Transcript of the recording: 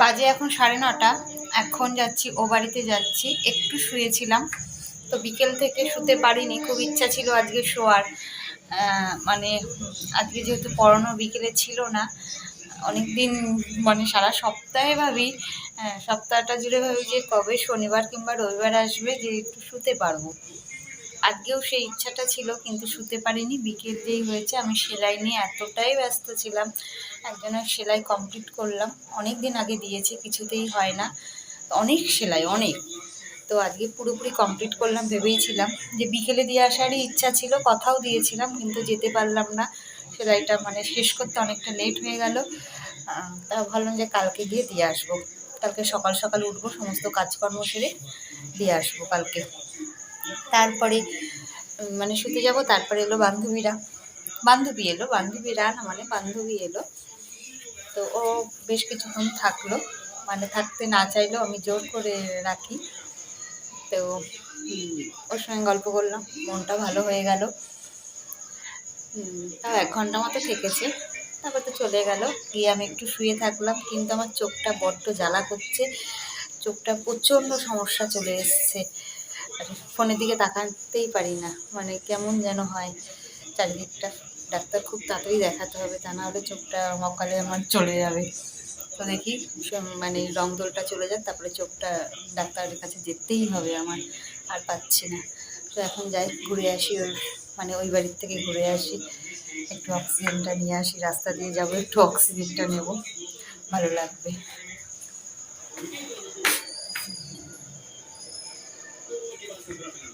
বাজে এখন সাড়ে নটা। এখন যাচ্ছি, ও বাড়িতে যাচ্ছি। একটু শুয়েছিলাম, তো বিকেল থেকে শুতে পারিনি। খুব ইচ্ছা ছিল আজকে শোয়ার। মানে আজকে যেহেতু পড়ানো বিকেলে ছিল না অনেক দিন মানে সারা সপ্তাহে ভাবি সপ্তাহটা জুড়ে ভাবি যে কবে শনিবার কিংবা রবিবার আসবে যে একটু শুতে পারব। আজকেও সেই ইচ্ছাটা ছিল, কিন্তু শুতে পারিনি। বিকেল যেই হয়েছে, আমি সেলাই নিয়ে এতটাই ব্যস্ত ছিলাম, একজনের সেলাই কমপ্লিট করলাম। অনেক দিন আগে দিয়েছি, কিছুতেই হয় না। অনেক সেলাই, অনেক। তো আজকে পুরোপুরি কমপ্লিট করলাম, ভেবেইছিলাম যে বিকেলে দিয়ে আসারই ইচ্ছা ছিল, কথাও দিয়েছিলাম, কিন্তু যেতে পারলাম না। সেলাইটা মানে শেষ করতে অনেকটা লেট হয়ে গেল। তা ভাবলাম যে কালকে গিয়ে দিয়ে আসব। কালকে সকাল সকাল উঠবো, সমস্ত কাজকর্ম সেরে দিয়ে আসব কালকে। তারপরে মানে শুতে যাব, তারপরে এলো বান্ধবীরা। বান্ধবী এলো, বান্ধবীরা না মানে বান্ধবী এলো। তো ও বেশ কিছুক্ষণ থাকল। মানে থাকতে না চাইলেও আমি জোর করে রাখি। তো ওর সঙ্গে গল্প করলাম, মনটা ভালো হয়ে গেল। তাও এক ঘণ্টা মতো থেকেছে। তারপর তো চলে গেল। গিয়ে আমি একটু শুয়ে থাকলাম, কিন্তু আমার চোখটা বড্ড জ্বালা করছে। চোখটা প্রচণ্ড সমস্যা চলে এসছে। ফোনের দিকে তাকাতেই পারি না। মানে কেমন যেন হয়। চারিদিকটা ডাক্তার খুব তাড়াতাড়ি দেখাতে হবে, তা না হলে চোখটা মকালে আমার চলে যাবে। তো দেখি মানে রং দোলটা চলে যাক, তারপরে চোখটা ডাক্তারের কাছে যেতেই হবে আমার, আর পাচ্ছি না। তো এখন যাই, ঘুরে আসি ওই মানে ওই বাড়ির থেকে ঘুরে আসি। একটু অক্সিজেনটা নিয়ে আসি, রাস্তা দিয়ে যাব, একটু অক্সিজেনটা নেব। ভালো লাগবে।